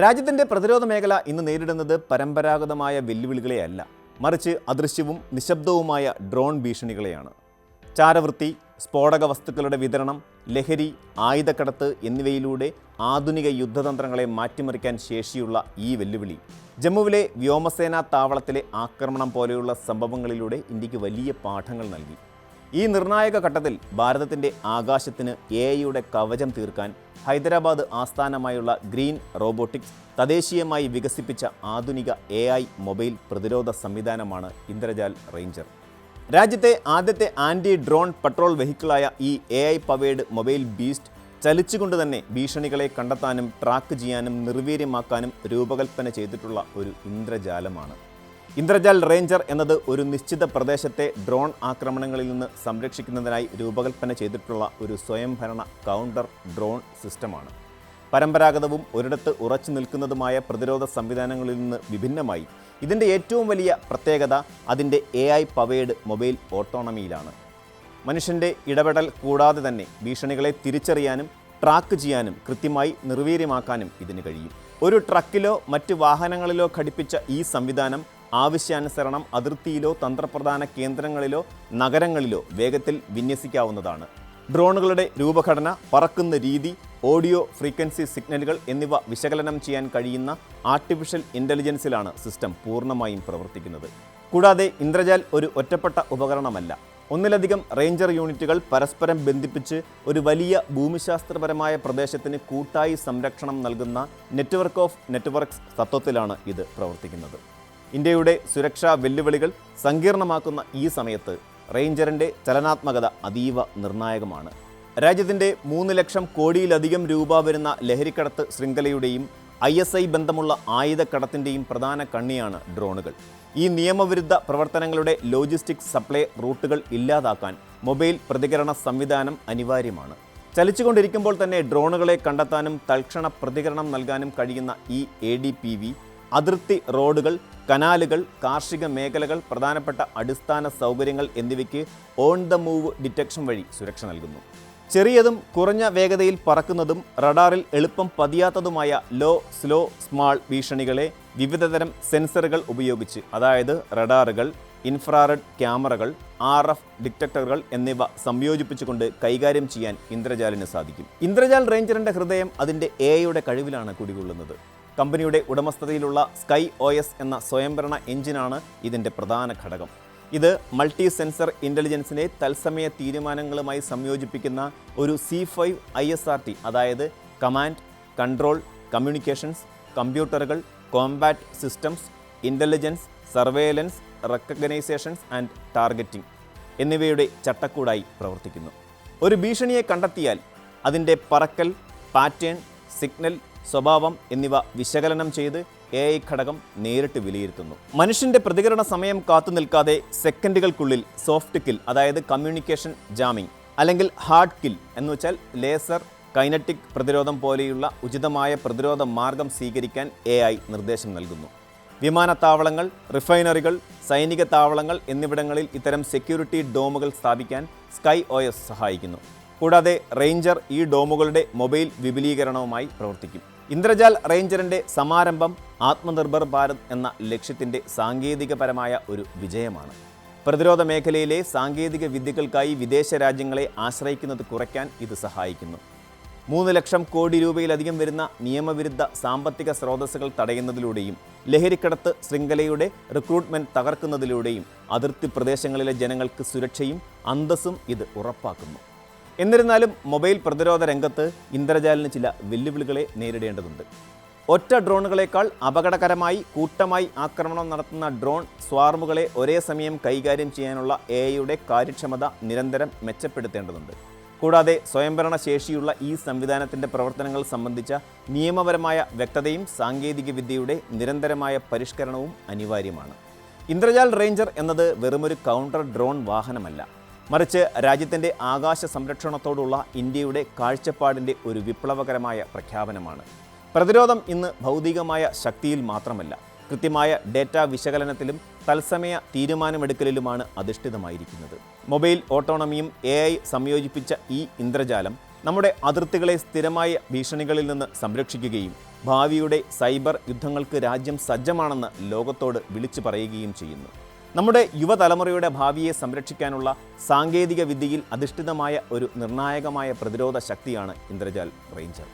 രാജ്യത്തിന്റെ പ്രതിരോധ മേഖല ഇന്ന് നേരിടുന്നത് പരമ്പരാഗതമായ വെല്ലുവിളികളെയല്ല. മറിച്ച് അദൃശ്യവും നിശബ്ദവുമായ ഡ്രോൺ ഭീഷണികളെയാണ്. ചാരവൃത്തി സ്ഫോടക വസ്തുക്കളുടെ വിതരണം ലഹരി ആയുധക്കടത്ത് എന്നിവയിലൂടെ ആധുനിക യുദ്ധതന്ത്രങ്ങളെ മാറ്റിമറിക്കാൻ ശേഷിയുള്ള ഈ വെല്ലുവിളി ജമ്മുവിലെ വ്യോമസേനാ താവളത്തിലെ ആക്രമണം പോലെയുള്ള സംഭവങ്ങളിലൂടെ ഇന്ത്യയ്ക്ക് വലിയ പാഠങ്ങൾ നൽകി. ഈ നിർണായക ഘട്ടത്തിൽ ഭാരതത്തിന്റെ ആകാശത്തിന് എ ഐയുടെ കവചം തീർക്കാൻ ഹൈദരാബാദ് ആസ്ഥാനമായുള്ള ഗ്രീൻ റോബോട്ടിക്സ് തദ്ദേശീയമായി വികസിപ്പിച്ച ആധുനിക എ ഐ മൊബൈൽ പ്രതിരോധ സംവിധാനമാണ് ഇന്ദ്രജാൽ റേഞ്ചർ. രാജ്യത്തെ ആദ്യത്തെ ആന്റി ഡ്രോൺ പട്രോൾ വെഹിക്കിളായ ഈ A I powered mobile beast ചലിച്ചുകൊണ്ട് തന്നെ ഭീഷണികളെ കണ്ടെത്താനും ട്രാക്ക് ചെയ്യാനും നിർവീര്യമാക്കാനും രൂപകൽപ്പന ചെയ്തിട്ടുള്ള ഒരു ഇന്ദ്രജാലമാണ്. ഇന്ദ്രജാൽ റേഞ്ചർ എന്നത് ഒരു നിശ്ചിത പ്രദേശത്തെ ഡ്രോൺ ആക്രമണങ്ങളിൽ നിന്ന് സംരക്ഷിക്കുന്നതിനായി രൂപകൽപ്പന ചെയ്തിട്ടുള്ള ഒരു സ്വയംഭരണ കൗണ്ടർ ഡ്രോൺ സിസ്റ്റമാണ്. പരമ്പരാഗതവും ഒരിടത്ത് ഉറച്ചു നിൽക്കുന്നതുമായ പ്രതിരോധ സംവിധാനങ്ങളിൽ നിന്ന് വിഭിന്നമായി. ഇതിന്റെ ഏറ്റവും വലിയ പ്രത്യേകത അതിന്റെ എ ഐ പവേഡ് മൊബൈൽ ഓട്ടോണമിയിലാണ്. മനുഷ്യന്റെ ഇടപെടൽ കൂടാതെ തന്നെ ഭീഷണികളെ തിരിച്ചറിയാനും ട്രാക്ക് ചെയ്യാനും കൃത്യമായി നിർവീര്യമാക്കാനും ഇതിന് കഴിയും. ഒരു ട്രക്കിലോ മറ്റ് വാഹനങ്ങളിലോ ഘടിപ്പിച്ച ഈ സംവിധാനം ആവശ്യാനുസരണം അതിർത്തിയിലോ തന്ത്രപ്രധാന കേന്ദ്രങ്ങളിലോ നഗരങ്ങളിലോ വേഗത്തിൽ വിന്യസിക്കാവുന്നതാണ്. ഡ്രോണുകളുടെ രൂപഘടന പറക്കുന്ന രീതി ഓഡിയോ ഫ്രീക്വൻസി സിഗ്നലുകൾ എന്നിവ വിശകലനം ചെയ്യാൻ കഴിയുന്ന ആർട്ടിഫിഷ്യൽ ഇന്റലിജൻസിലാണ് സിസ്റ്റം പൂർണമായും പ്രവർത്തിക്കുന്നത്. കൂടാതെ ഇന്ദ്രജാൽ ഒരു ഒറ്റപ്പെട്ട ഉപകരണമല്ല. ഒന്നിലധികം റേഞ്ചർ യൂണിറ്റുകൾ പരസ്പരം ബന്ധിപ്പിച്ച് ഒരു വലിയ ഭൂമിശാസ്ത്രപരമായ പ്രദേശത്തിന് കൂട്ടായി സംരക്ഷണം നൽകുന്ന നെറ്റ്വർക്ക് ഓഫ് നെറ്റ്വർക്ക്സ് തത്വത്തിലാണ് ഇത് പ്രവർത്തിക്കുന്നത്. ഇന്ത്യയുടെ സുരക്ഷാ വെല്ലുവിളികൾ സങ്കീർണമാക്കുന്ന ഈ സമയത്ത് റേഞ്ചറിന്റെ ചലനാത്മകത അതീവ നിർണായകമാണ്. രാജ്യത്തിന്റെ മൂന്ന് ലക്ഷം കോടിയിലധികം രൂപ വരുന്ന ലഹരിക്കടത്ത് ശൃംഖലയുടെയും ഐ എസ് ഐ ബന്ധമുള്ള ആയുധക്കടത്തിന്റെയും പ്രധാന കണ്ണിയാണ് ഡ്രോണുകൾ. ഈ നിയമവിരുദ്ധ പ്രവർത്തനങ്ങളുടെ ലോജിസ്റ്റിക് സപ്ലൈ റൂട്ടുകൾ ഇല്ലാതാക്കാൻ മൊബൈൽ പ്രതികരണ സംവിധാനം അനിവാര്യമാണ്. ചലിച്ചുകൊണ്ടിരിക്കുമ്പോൾ തന്നെ ഡ്രോണുകളെ കണ്ടെത്താനും തൽക്ഷണ പ്രതികരണം നൽകാനും കഴിയുന്ന ഈ എ അതിർത്തി റോഡുകൾ കനാലുകൾ കാർഷിക മേഖലകൾ പ്രധാനപ്പെട്ട അടിസ്ഥാന സൗകര്യങ്ങൾ എന്നിവയ്ക്ക് ഓൺ ദ മൂവ് ഡിറ്റക്ഷൻ വഴി സുരക്ഷ നൽകുന്നു. ചെറിയതും കുറഞ്ഞ വേഗതയിൽ പറക്കുന്നതും റഡാറിൽ എളുപ്പം പതിയാത്തതുമായ ലോ സ്ലോ സ്മാൾ ഭീഷണികളെ വിവിധതരം സെൻസറുകൾ ഉപയോഗിച്ച് അതായത് റഡാറുകൾ ഇൻഫ്രാറെഡ് ക്യാമറകൾ ആർ എഫ് ഡിറ്റക്ടറുകൾ എന്നിവ സംയോജിപ്പിച്ചുകൊണ്ട് കൈകാര്യം ചെയ്യാൻ ഇന്ദ്രജാലിന് സാധിക്കും. ഇന്ദ്രജാൽ റേഞ്ചറിന്റെ ഹൃദയം അതിന്റെ എയുടെ കഴിവിലാണ് കുടികൊള്ളുന്നത്. കമ്പനിയുടെ ഉടമസ്ഥതയിലുള്ള സ്കൈ ഒ എസ് എന്ന സ്വയംഭരണ എഞ്ചിനാണ് ഇതിന്റെ പ്രധാന ഘടകം. ഇത് മൾട്ടി സെൻസർ ഇന്റലിജൻസിനെ തത്സമയ തീരുമാനങ്ങളുമായി സംയോജിപ്പിക്കുന്ന ഒരു C five I S R T അതായത് കമാൻഡ് കൺട്രോൾ കമ്മ്യൂണിക്കേഷൻസ് കമ്പ്യൂട്ടറുകൾ combat systems intelligence surveillance recognisations and targeting എന്നിവയുടെ ചട്ടക്കൂടായി പ്രവർത്തിക്കുന്നു. ഒരു ഭീഷണിയെ കണ്ടെത്തിയാൽ അതിന്റെ പറക്കൽ പാറ്റേൺ സിഗ്നൽ സ്വഭാവം എന്നിവ വിശകലനം ചെയ്ത് എ ഐ ഘടകം നേരിട്ട് വിലയിരുത്തുന്നു. മനുഷ്യന്റെ പ്രതികരണ സമയം കാത്തു നിൽക്കാതെ സെക്കൻഡുകൾക്കുള്ളിൽ സോഫ്റ്റ് കിൽ അതായത് കമ്മ്യൂണിക്കേഷൻ ജാമിംഗ് അല്ലെങ്കിൽ ഹാർഡ് കിൽ എന്ന് വെച്ചാൽ ലേസർ കൈനറ്റിക് പ്രതിരോധം പോലെയുള്ള ഉചിതമായ പ്രതിരോധ മാർഗം സ്വീകരിക്കാൻ എ ഐ നിർദ്ദേശം നൽകുന്നു. വിമാനത്താവളങ്ങൾ റിഫൈനറികൾ സൈനിക താവളങ്ങൾ എന്നിവിടങ്ങളിൽ ഇത്തരം സെക്യൂരിറ്റി ഡോമുകൾ സ്ഥാപിക്കാൻ സ്കൈ ഒ സഹായിക്കുന്നു. കൂടാതെ റേഞ്ചർ ഈ ഡോമുകളുടെ മൊബൈൽ വിപുലീകരണവുമായി പ്രവർത്തിക്കും. ഇന്ദ്രജാൽ റേഞ്ചറിന്റെ സമാരംഭം ആത്മനിർഭർ ഭാരത് എന്ന ലക്ഷ്യത്തിന്റെ സാങ്കേതികപരമായ ഒരു വിജയമാണ്. പ്രതിരോധ മേഖലയിലെ സാങ്കേതിക വിദ്യകൾക്കായി വിദേശ രാജ്യങ്ങളെ ആശ്രയിക്കുന്നത് കുറയ്ക്കാൻ ഇത് സഹായിക്കുന്നു. മൂന്ന് ലക്ഷം കോടി രൂപയിലധികം വരുന്ന നിയമവിരുദ്ധ സാമ്പത്തിക സ്രോതസ്സുകൾ തടയുന്നതിലൂടെയും ലഹരിക്കടത്ത് ശൃംഖലയുടെ റിക്രൂട്ട്മെന്റ് തകർക്കുന്നതിലൂടെയും അതിർത്തി പ്രദേശങ്ങളിലെ ജനങ്ങൾക്ക് സുരക്ഷയും അന്തസ്സും ഇത് ഉറപ്പാക്കുന്നു. എന്നിരുന്നാലും മൊബൈൽ പ്രതിരോധ രംഗത്ത് ഇന്ദ്രജാലിന് ചില വെല്ലുവിളികളെ നേരിടേണ്ടതുണ്ട്. ഒറ്റ ഡ്രോണുകളേക്കാൾ അപകടകരമായി കൂട്ടമായി ആക്രമണം നടത്തുന്ന ഡ്രോൺ സ്വാർമുകളെ ഒരേ സമയം കൈകാര്യം ചെയ്യാനുള്ള എ ഐയുടെ കാര്യക്ഷമത നിരന്തരം മെച്ചപ്പെടുത്തേണ്ടതുണ്ട്. കൂടാതെ സ്വയംഭരണ ശേഷിയുള്ള ഈ സംവിധാനത്തിന്റെ പ്രവർത്തനങ്ങൾ സംബന്ധിച്ച നിയമപരമായ വ്യക്തതയും സാങ്കേതികവിദ്യയുടെ നിരന്തരമായ പരിഷ്കരണവും അനിവാര്യമാണ്. ഇന്ദ്രജാൽ റേഞ്ചർ എന്നത് വെറുമൊരു കൗണ്ടർ ഡ്രോൺ വാഹനമല്ല. മറിച്ച് രാജ്യത്തിന്റെ ആകാശ സംരക്ഷണത്തോടുള്ള ഇന്ത്യയുടെ കാഴ്ചപ്പാടിന്റെ ഒരു വിപ്ലവകരമായ പ്രഖ്യാപനമാണ്. പ്രതിരോധം ഇന്ന് ഭൗതികമായ ശക്തിയിൽ മാത്രമല്ല കൃത്യമായ ഡേറ്റ വിശകലനത്തിലും തത്സമയ തീരുമാനമെടുക്കലിലുമാണ് അധിഷ്ഠിതമായിരിക്കുന്നത്. മൊബൈൽ ഓട്ടോണമിയും എ സംയോജിപ്പിച്ച ഈ ഇന്ദ്രജാലം നമ്മുടെ അതിർത്തികളെ സ്ഥിരമായ ഭീഷണികളിൽ നിന്ന് സംരക്ഷിക്കുകയും ഭാവിയുടെ സൈബർ യുദ്ധങ്ങൾക്ക് രാജ്യം സജ്ജമാണെന്ന് ലോകത്തോട് വിളിച്ചു പറയുകയും ചെയ്യുന്നു. നമ്മുടെ യുവതലമുറയുടെ ഭാവിയെ സംരക്ഷിക്കാനുള്ള സാങ്കേതിക വിദ്യയിൽ അധിഷ്ഠിതമായ ഒരു നിർണായകമായ പ്രതിരോധ ശക്തിയാണ് ഇന്ദ്രജാൽ റേഞ്ചർ.